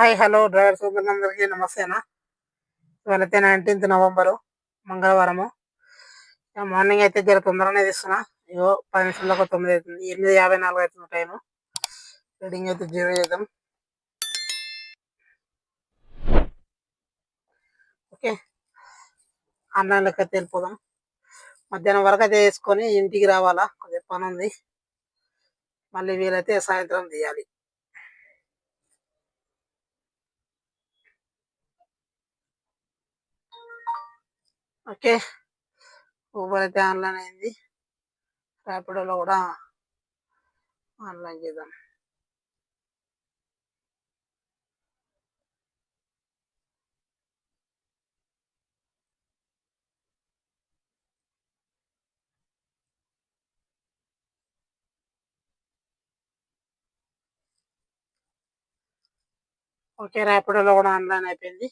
Hi hello driver సోదరులందరికీ నమస్తేనా? ఇవాళైతే నైన్టీన్త్ నవంబరు మంగళవారము. మార్నింగ్ అయితే జర తొందరనే తీస్తున్నా ఇగో పది నిమిషాలకు తొమ్మిది అవుతుంది. ఎనిమిది యాభై నాలుగు అవుతుంది టైము. రీడింగ్ అయితే జీరో చేద్దాం. ఓకే. ఆన్లైన్లోకి అయితే వెళ్ళిపోదాం. మధ్యాహ్నం వరకు అయితే వేసుకొని ఇంటికి రావాలా? కొద్దిగా పని ఉంది మళ్ళీ వీలైతే సాయంత్రం తీయాలి. ఓకే. ఊబర్ అయితే ఆన్లైన్ అయింది ర్యాపిడోలో కూడా ఆన్లైన్ చేద్దాం. ఓకే ర్యాపిడోలో కూడా ఆన్లైన్ అయిపోయింది.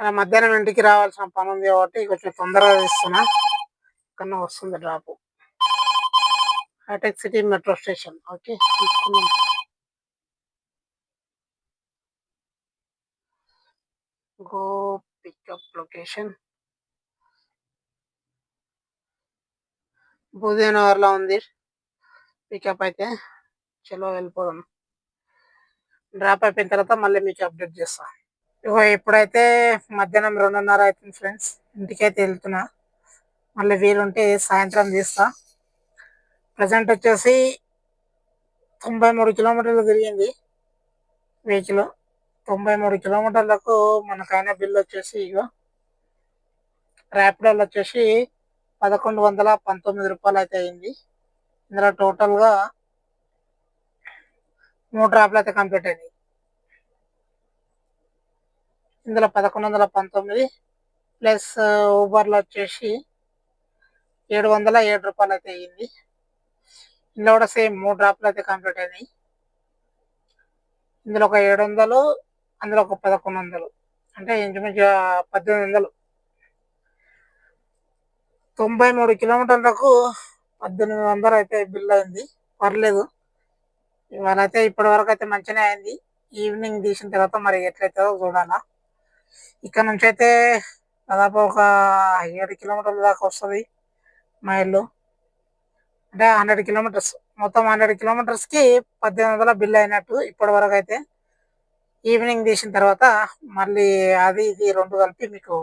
మధ్యాహ్నం ఇంటికి రావాల్సిన పని ఉంది కాబట్టి కొంచెం తొందరగా తీస్తున్నా కన్నా వస్తుంది drop. Hitech City metro station. Okay తీసుకున్నాం గో పికప్ లొకేషన్. భూదేనగర్లో ఉంది. పికప్ అయితే చలో వెళ్ళిపోదాం. డ్రాప్ అయిపోయిన తర్వాత మళ్ళీ మీకు అప్డేట్ చేస్తాను ఇగో ఇప్పుడైతే మధ్యాహ్నం రెండున్నర అవుతుంది ఫ్రెండ్స్. ఇంటికైతే వెళ్తున్నా. మళ్ళీ వీలుంటే సాయంత్రం తీస్తా ప్రజెంట్ వచ్చేసి తొంభై మూడు కిలోమీటర్లు తిరిగింది. వెహికల్ తొంభై మూడు కిలోమీటర్లకు మనకైన బిల్ వచ్చేసి ఇగో ర్యాపిడోలు వచ్చేసి పదకొండు వందల పంతొమ్మిది రూపాయలు అయితే అయింది. ఇందులో టోటల్గా మూడు డ్రాప్లు అయితే కంప్లీట్ అయింది. ఇందులో పదకొండు వందల పంతొమ్మిది ప్లస్ ఊబర్లో వచ్చేసి ఏడు వందల ఏడు రూపాయలు అయితే అయ్యింది. ఇందులో కూడా సేమ్ మూడు డ్రాప్లు అయితే కంప్లీట్ అయినాయి. ఇందులో ఒక ఏడు వందలు అందులో ఒక పదకొండు వందలు. అంటే ఇంచుమించు పద్దెనిమిది వందలు. తొంభై మూడు కిలోమీటర్లకు పద్దెనిమిది వందలు అయితే బిల్ అయింది. పర్లేదు. ఇవాళ అయితే ఇప్పటి వరకు అయితే మంచిగానే అయింది. ఈవినింగ్ తీసిన తర్వాత మరి ఎట్లయితుందో చూడాలా. ఇక్కడ నుంచి అయితే దాదాపు ఒక ఏడు కిలోమీటర్ల దాకా వస్తుంది మా ఇల్లు అంటే హండ్రెడ్ కిలోమీటర్స్ మొత్తం హండ్రెడ్ కిలోమీటర్స్కి పద్దెనిమిది వందల బిల్ అయినట్టు ఇప్పటి వరకు అయితే ఈవినింగ్ తీసిన తర్వాత మళ్ళీ అది ఇది రెండు కలిపి మీకు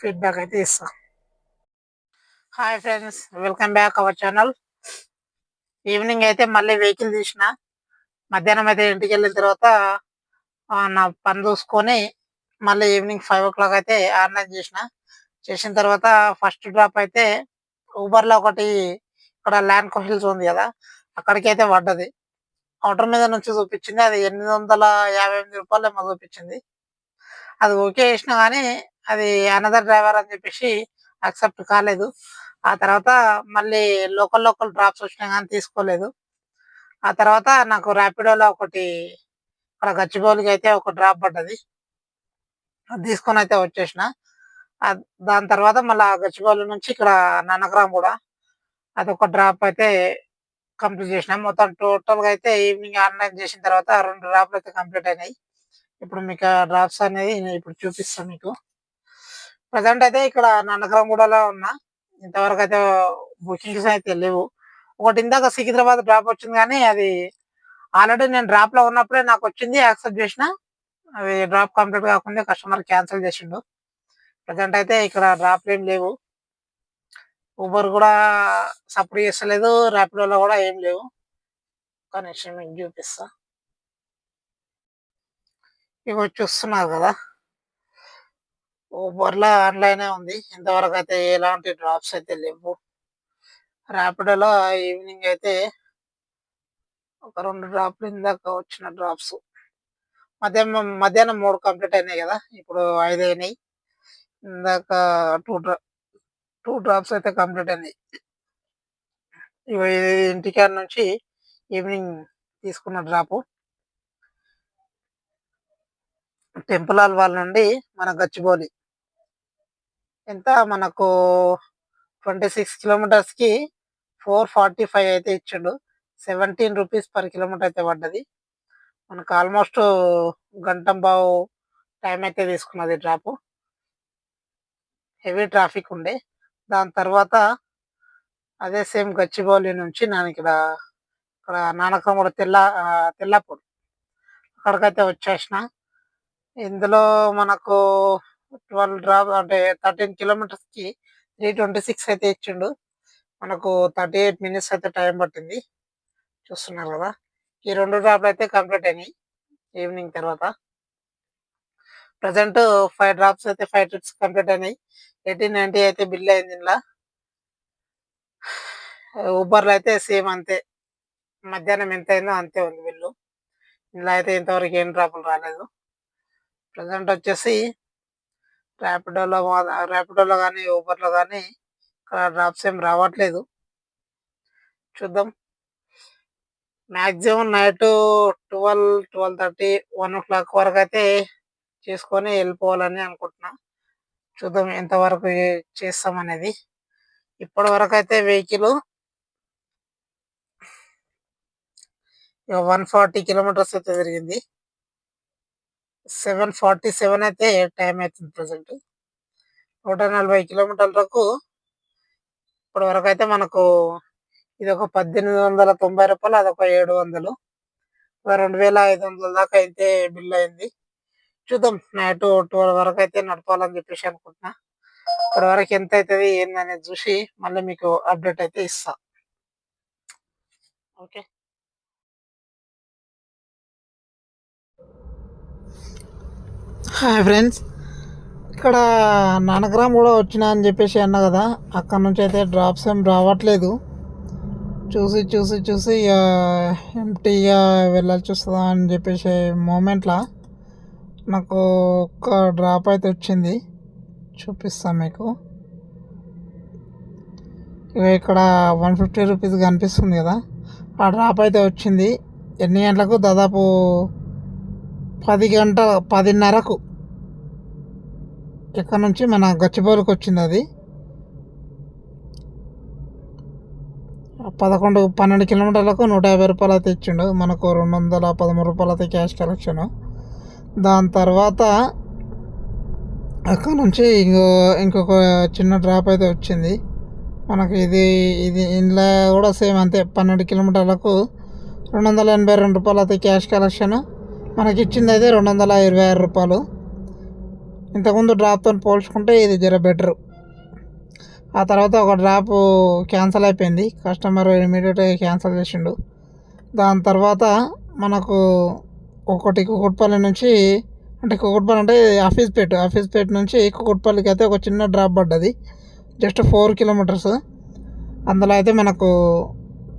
ఫీడ్బ్యాక్ అయితే ఇస్తా. Hi friends welcome back our channel. Evening అయితే మళ్ళీ వెహికల్ తీసిన. మధ్యాహ్నం అయితే ఇంటికి వెళ్ళిన తర్వాత నా పని చూసుకొని మళ్ళీ ఈవినింగ్ ఫైవ్ ఓ క్లాక్ అయితే ఆన్లైన్ చేసిన. చేసిన తర్వాత ఫస్ట్ డ్రాప్ అయితే ఊబర్లో ఒకటి ఇక్కడ ల్యాండ్ కోహిల్స్ ఉంది కదా అక్కడికి అయితే పడ్డది. ఆర్డర్ మీద నుంచి చూపించింది అది ఎనిమిది వందల యాభై ఎనిమిది రూపాయలు ఏమో చూపించింది. అది ఓకే చేసిన కానీ అది అనదర్ డ్రైవర్ అని చెప్పేసి అక్సెప్ట్ కాలేదు. ఆ తర్వాత మళ్ళీ లోకల్ లోకల్ డ్రాప్స్ వచ్చినా కానీ తీసుకోలేదు. ఆ తర్వాత నాకు ర్యాపిడోలో ఒకటి అక్కడ గచ్చిబౌలికి అయితే ఒక డ్రాప్ పడ్డది. తీసుకొని అయితే వచ్చేసిన దాని తర్వాత మళ్ళీ గచ్చిబౌలి నుంచి ఇక్కడ నన్నగ్రామ్ కూడా అదొక డ్రాప్ అయితే కంప్లీట్ చేసినాం. మొత్తం టోటల్గా అయితే ఈవినింగ్ ఆన్లైన్ చేసిన తర్వాత రెండు డ్రాప్లు అయితే కంప్లీట్ అయినాయి. ఇప్పుడు మీకు డ్రాప్స్ అనేది నేను ఇప్పుడు చూపిస్తాను మీకు. ప్రజెంట్ అయితే ఇక్కడ నన్నగ్రామ్ కూడా ఉన్నా. ఇంతవరకు అయితే బుకింగ్స్ అయితే లేవు. ఒకటి ఇందాక సికింద్రాబాద్ డ్రాప్ వచ్చింది కానీ అది ఆల్రెడీ నేను డ్రాప్లో ఉన్నప్పుడే నాకు వచ్చింది యాక్సెప్ట్ చేసిన. అవి డ్రాప్ కంప్లీట్ కాకుండా కస్టమర్ క్యాన్సిల్ చేసిండు. ప్రజెంట్ అయితే ఇక్కడ డ్రాప్ ఏం లేవు. ఊబర్ కూడా సపోర్ట్ చేస్తలేదు ర్యాపిడోలో కూడా ఏం లేవు. కనెక్షన్ మీకు చూపిస్తా. ఇవి చూస్తున్నారు కదా. ఊబర్లో ఆన్లైనే ఉంది. ఇంతవరకు అయితే ఎలాంటి డ్రాప్స్ అయితే లేవు. ర్యాపిడోలో ఈవినింగ్ అయితే ఒక రెండు డ్రాప్లు ఇందాక వచ్చిన డ్రాప్స్ మధ్యాహ్నం మధ్యాహ్నం మూడు కంప్లీట్ అయినాయి కదా ఇప్పుడు ఐదు అయినాయి. ఇందాక టూ డ్రా టూ డ్రాప్స్ అయితే కంప్లీట్ అయినాయి. ఇవి ఇంటికాడ నుంచి ఈవినింగ్ తీసుకున్న డ్రాపు. టెంపుల్ వాళ్ళ నుండి మన గచ్చిబౌలి. ఎంత మనకు ట్వంటీ సిక్స్ కిలోమీటర్స్కి ఫోర్ ఫార్టీ ఫైవ్ అయితే ఇచ్చిండు. సెవెంటీన్ రూపీస్ పర్ కిలోమీటర్ అయితే పడ్డది. మనకు ఆల్మోస్ట్ గంటంబావు టైం అయితే తీసుకున్నది డ్రాప్. హెవీ ట్రాఫిక్ ఉండే. దాని తర్వాత అదే సేమ్ గచ్చిబౌలి నుంచి నేను ఇక్కడ ఇక్కడ నానకమ్మడ తెల్ల ఆ, అక్కడికైతే వచ్చేసిన. ఇందులో మనకు ట్వెల్వ్ డ్రాప్ అంటే థర్టీన్ కిలోమీటర్స్కి త్రీ ట్వంటీ సిక్స్ అయితే ఇచ్చిండు. మనకు థర్టీ ఎయిట్ మినిట్స్ అయితే టైం పట్టింది. చూస్తున్నారు కదా. ఈ రెండు డ్రాప్లు అయితే కంప్లీట్ అయినాయి. ఈవినింగ్ తర్వాత. ప్రజెంట్ ఫైవ్ డ్రాప్స్ అయితే ఫైవ్ ట్రిప్స్ కంప్లీట్ అయినాయి. ఎయిటీన్ నైన్టీ అయితే బిల్ అయింది ఇలా ఊబర్లో అయితే సేమ్ అంతే. మధ్యాహ్నం ఎంత అయిందో అంతే ఉంది బిల్లు. ఇందులో అయితే ఇంతవరకు ఏం డ్రాపులు రాలేదు. ప్రజెంట్ వచ్చేసి ర్యాపిడోలో ర్యాపిడోలో కానీ ఊబర్లో కానీ ఇక్కడ డ్రాప్స్ ఏం రావట్లేదు. చూద్దాం. Maximum night twelve twelve thirty one o'clock వరకు అయితే చేసుకొని వెళ్ళిపోవాలని అనుకుంటున్నా. చూద్దాం ఎంతవరకు చేస్తాం అనేది ఇప్పటి వరకు అయితే వెహికల్ వన్ ఫార్టీ కిలోమీటర్స్ అయితే తిరిగింది. సెవెన్ ఫార్టీ సెవెన్ అయితే టైం అవుతుంది ప్రజెంట్. నూట నలభై కిలోమీటర్లకు ఇప్పటి వరకు అయితే మనకు ఇది ఒక పద్దెనిమిది వందల తొంభై రూపాయలు అదొక ఏడు వందలు. రెండు వేల ఐదు వందల దాకా అయితే బిల్ అయింది. చూద్దాం నైట్ ట్వెల్వ్ వరకు అయితే నడపాలని చెప్పేసి అనుకుంటున్నా. ఇప్పటి వరకు ఎంత అవుతుంది ఏందనేది చూసి మళ్ళీ మీకు అప్డేట్ అయితే ఇస్తా. ఓకే. Hi friends. ఇక్కడ నానగ్రామ్ కూడా వచ్చినా అని చెప్పేసి అన్నా కదా అక్కడ నుంచి అయితే డ్రాప్స్ ఏం రావట్లేదు. చూసి చూసి చూసి ఇక ఎంటీగా వెళ్ళాల్సి వస్తుందా అని చెప్పేసి మూమెంట్లో నాకు ఒక్క డ్రాప్ అయితే వచ్చింది. చూపిస్తాను మీకు. ఇక్కడ వన్ ఫిఫ్టీ రూపీస్ కనిపిస్తుంది కదా. ఆ డ్రాప్ అయితే వచ్చింది. ఎన్ని గంటలకు? దాదాపు పది గంటల పదిన్నరకు. ఇక్కడ నుంచి మన గచ్చిబౌలికి వచ్చింది అది. పదకొండు పన్నెండు కిలోమీటర్లకు నూట యాభై రూపాయలు అయితే ఇచ్చిండు. మనకు రెండు వందల పదమూడు రూపాయలు అయితే క్యాష్ కలెక్షన్ దాని తర్వాత అక్కడ నుంచి ఇంకో ఇంకొక చిన్న డ్రాప్ అయితే వచ్చింది. మనకి ఇది ఇది ఇంట్లో కూడా సేమ్ అంతే. పన్నెండు కిలోమీటర్లకు రెండు వందల ఎనభై రెండు రూపాయలు అయితే క్యాష్ కలెక్షన్ మనకి ఇచ్చింది అయితే రెండు వందల ఇరవై ఆరు రూపాయలు. ఇంతకుముందు డ్రాప్తో పోల్చుకుంటే ఇది జర బెటర్ ఆ తర్వాత ఒక డ్రాప్ క్యాన్సిల్ అయిపోయింది. కస్టమర్ ఇమీడియట్గా క్యాన్సిల్ చేసిండు. దాని తర్వాత మనకు ఒకటి కుకుట్పల్లి నుంచి అంటే కుకుట్పల్లి అంటే ఆఫీస్ పేట్ ఆఫీస్ పేట్ నుంచి కుకుట్పల్లికి అయితే ఒక చిన్న డ్రాప్ పడ్డది. జస్ట్ ఫోర్ కిలోమీటర్స్ అందులో అయితే మనకు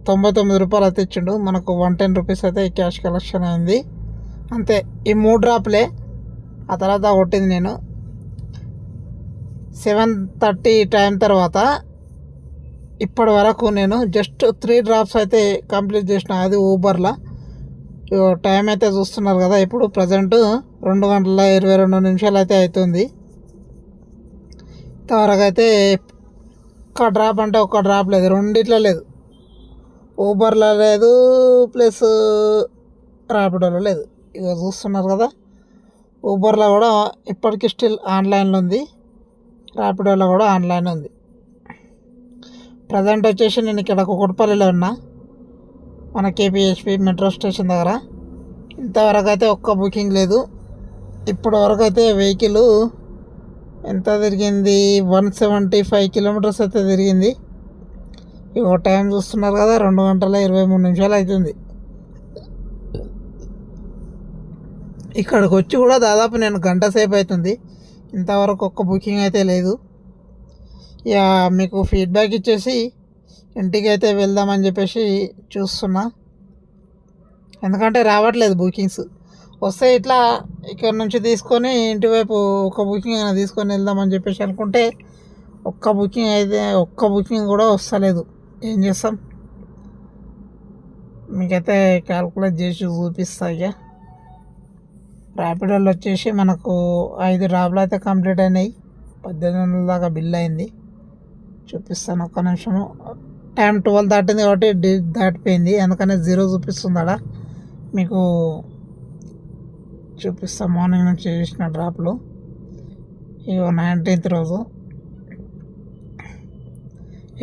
తొంభై తొమ్మిది రూపాయలు అయితే ఇచ్చిండు. మనకు వన్ టెన్ రూపీస్ అయితే క్యాష్ కలెక్షన్ అయింది. అంతే. ఈ మూడు డ్రాప్లే ఆ తర్వాత కొట్టింది నేను. సెవెన్ థర్టీ టైం తర్వాత ఇప్పటి వరకు నేను జస్ట్ త్రీ డ్రాప్స్ అయితే కంప్లీట్ చేసిన. అది ఊబర్లో. ఇగో టైం అయితే చూస్తున్నారు కదా ఇప్పుడు ప్రజెంట్ రెండు గంటల ఇరవై రెండు నిమిషాలు అయితే అవుతుంది ఇంతవరకు అయితే ఒక్క డ్రాప్ అంటే ఒక్క డ్రాప్ లేదు రెండిట్లో లేదు. ఊబర్లో లేదు ప్లస్ ర్యాపిడోలో లేదు. ఇక చూస్తున్నారు కదా ఊబర్లో కూడా ఇప్పటికీ స్టిల్ ఆన్లైన్లో ఉంది. ర్యాపిడోలో కూడా ఆన్లైన్ ఉంది. ప్రజెంట్ వచ్చేసి నేను ఇక్కడ కుకట్పల్లిలో ఉన్నా. మన కేపీహెచ్పి మెట్రో స్టేషన్ దగ్గర. ఇంతవరకు అయితే ఒక్క బుకింగ్ లేదు. ఇప్పటి వరకు అయితే వెహికల్ ఎంత తిరిగింది? వన్ సెవెంటీ ఫైవ్ కిలోమీటర్స్ అయితే తిరిగింది. ఇక టైం చూస్తున్నారు కదా రెండు గంటల ఇరవై మూడు నిమిషాలు అవుతుంది. ఇక్కడికి వచ్చి కూడా దాదాపు నేను గంట సేపు అవుతుంది. ఇంతవరకు ఒక్క బుకింగ్ అయితే లేదు. ఇక మీకు ఫీడ్బ్యాక్ ఇచ్చేసి ఇంటికి అయితే వెళ్దామని చెప్పేసి చూస్తున్నా. ఎందుకంటే రావట్లేదు బుకింగ్స్ వస్తే ఇట్లా ఇక్కడ నుంచి తీసుకొని ఇంటి వైపు ఒక బుకింగ్ అయినా తీసుకొని వెళ్దామని చెప్పేసి అనుకుంటే ఒక్క బుకింగ్ అయితే ఒక్క బుకింగ్ కూడా వస్తలేదు. ఏం చేస్తాం? మీకైతే క్యాల్కులేట్ చేసి చూపిస్తా ఇక. ర్యాపిడోలు వచ్చేసి మనకు ఐదు డ్రాప్లు అయితే కంప్లీట్ అయినాయి. పద్దెనిమిది వందల దాకా బిల్ అయింది. చూపిస్తాను ఒక్క నిమిషము. టైం ట్వెల్వ్ దాటింది కాబట్టి డేట్ దాటిపోయింది. అందుకనే జీరో చూపిస్తుంది ఆడ. మీకు చూపిస్తాను మార్నింగ్ నుంచి చేసిన డ్రాప్లు ఇగో నైన్టీన్త్ రోజు.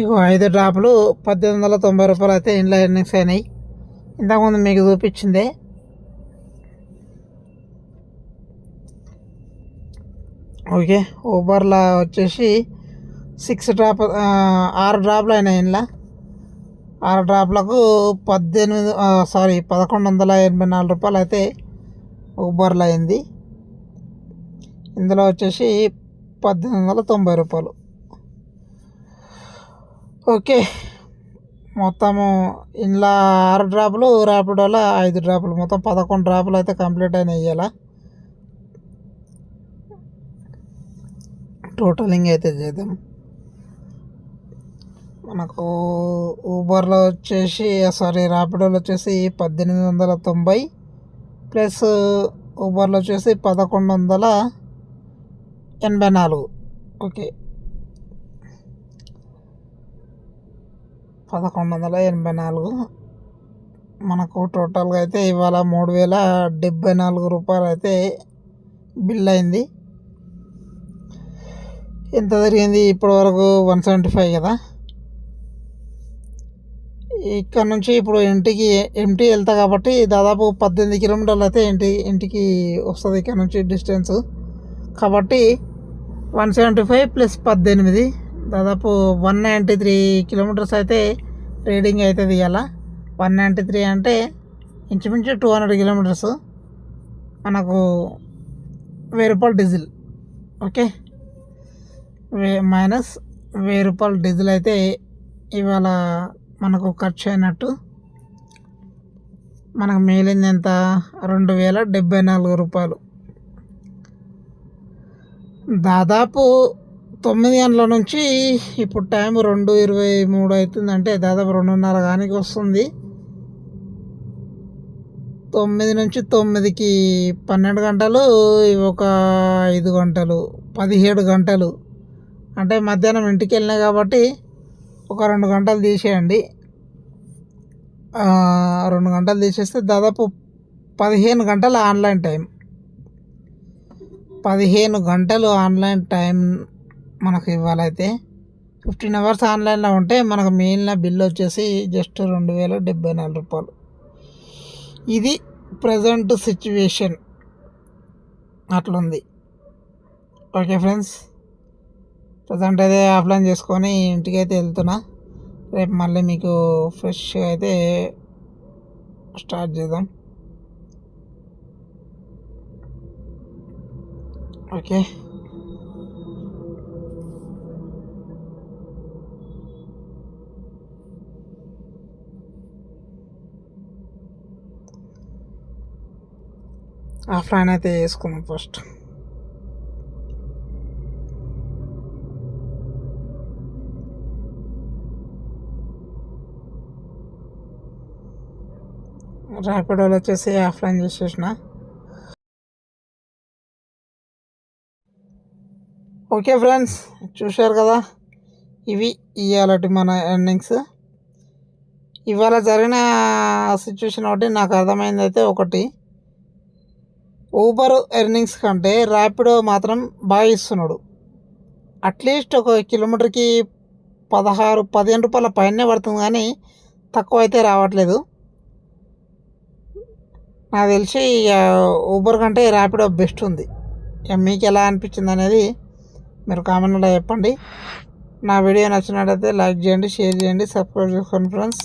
ఇగో ఐదు డ్రాపులు పద్దెనిమిది వందల తొంభై రూపాయలు అయితే ఇంట్లో ఎర్నింగ్స్ అయినాయి. ఇంతకుముందు మీకు చూపించిందే ఓకే ఊబర్లో వచ్చేసి సిక్స్ డ్రాప్ ఆరు డ్రాప్లు అయినాయి ఇంట్లో ఆరు డ్రాప్లకు పద్దెనిమిది సారీ పదకొండు వందల ఎనభై నాలుగు రూపాయలు అయితే ఊబర్లో అయింది. ఇందులో వచ్చేసి పద్దెనిమిది వందల తొంభై రూపాయలు. ఓకే మొత్తము ఇంట్లో ఆరు డ్రాపులు ర్యాపిడోలో ఐదు డ్రాపులు మొత్తం పదకొండు డ్రాపులు అయితే కంప్లీట్ అయినాయి ఇవాళ టోటలింగ్ అయితే చేద్దాం. మనకు ఊబర్లో వచ్చేసి సారీ ర్యాపిడోలో వచ్చేసి పద్దెనిమిది వందల తొంభై ప్లస్ ఊబర్లో వచ్చేసి పదకొండు వందల ఎనభై నాలుగు. ఓకే. పదకొండు వందల ఎనభై నాలుగు. మనకు టోటల్గా అయితే ఇవాళ మూడు వేల డెబ్బై నాలుగు రూపాయలు అయితే బిల్ అయింది. ఎంత జరిగింది ఇప్పటి వరకు వన్ సెవెంటీ ఫైవ్ కదా? ఇక్కడ నుంచి ఇప్పుడు ఇంటికి ఎంటీ వెళ్తా కాబట్టి దాదాపు పద్దెనిమిది కిలోమీటర్లు అయితే ఇంటి ఇంటికి వస్తుంది ఇక్కడ నుంచి డిస్టెన్స్. కాబట్టి వన్ సెవెంటీ ఫైవ్ ప్లస్ పద్దెనిమిది దాదాపు వన్ నైంటీ త్రీ కిలోమీటర్స్ అయితే రీడింగ్ అవుతుంది ఇవాళ. వన్ నైంటీ త్రీ అంటే ఇంచుమించు టూ హండ్రెడ్ కిలోమీటర్స్. మనకు వెయ్యి రూపాయలు డీజిల్. ఓకే? వే మైనస్ వెయ్యి రూపాయలు డీజిల్ అయితే ఇవాళ మనకు ఖర్చు అయినట్టు. మనకు మిగిలింది ఎంత? రెండు వేల డెబ్బై నాలుగు రూపాయలు. దాదాపు తొమ్మిది గంటల నుంచి ఇప్పుడు టైం రెండు ఇరవై మూడు అవుతుందంటే దాదాపు రెండున్నర కానికి వస్తుంది. తొమ్మిది నుంచి తొమ్మిదికి పన్నెండు గంటలు ఇవి ఒక ఐదు గంటలు పదిహేడు గంటలు. అంటే మధ్యాహ్నం ఇంటికి వెళ్ళినా కాబట్టి ఒక రెండు గంటలు తీసేయండి. రెండు గంటలు తీసేస్తే దాదాపు పదిహేను గంటలు ఆన్లైన్ టైం. పదిహేను గంటలు ఆన్లైన్ టైం మనకు ఇవ్వాలైతే ఫిఫ్టీన్ అవర్స్ ఆన్లైన్లో ఉంటే మనకు మిగిలిన బిల్ వచ్చేసి జస్ట్ రెండు వేల డెబ్బై నాలుగు రూపాయలు. ఇది ప్రజెంట్ సిచ్యువేషన్. అట్లుంది. Okay friends. ప్రజెంట్ అయితే ఆఫ్లైన్ చేసుకొని ఇంటికి అయితే వెళ్తున్నా. రేపు మళ్ళీ మీకు ఫ్రెష్గా అయితే స్టార్ట్ చేద్దాం. ఓకే. ఆఫ్లైన్ అయితే వేసుకుందాం ఫస్ట్. ర్యాపిడోలో వచ్చేసి ఆఫ్లైన్ చేసేసిన ఓకే ఫ్రెండ్స్ చూశారు కదా? ఇవి ఇవాళటి మన ఎర్నింగ్స్. ఇవాళ జరిగిన సిచ్యువేషన్ ఒకటి నాకు అర్థమైంది అయితే ఒకటి. ఊబర్ ఎర్నింగ్స్ కంటే ర్యాపిడో మాత్రం బాగా ఇస్తున్నాడు. అట్లీస్ట్ ఒక కిలోమీటర్కి పదహారు పదిహేను రూపాయల పైనే పడుతుంది కానీ తక్కువ అయితే రావట్లేదు. నాకు తెలిసి ఇక ఊబర్ కంటే ర్యాపిడో బెస్ట్ ఉంది. ఇక మీకు ఎలా అనిపించింది అనేది మీరు కామెంట్లో చెప్పండి. నా వీడియో నచ్చినట్లయితే లైక్ చేయండి షేర్ చేయండి సబ్స్క్రైబ్ చేసుకోండి ఫ్రెండ్స్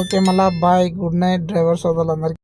ఓకే మళ్ళీ బాయ్ గుడ్ నైట్ డ్రైవర్ సోదరులందరికీ.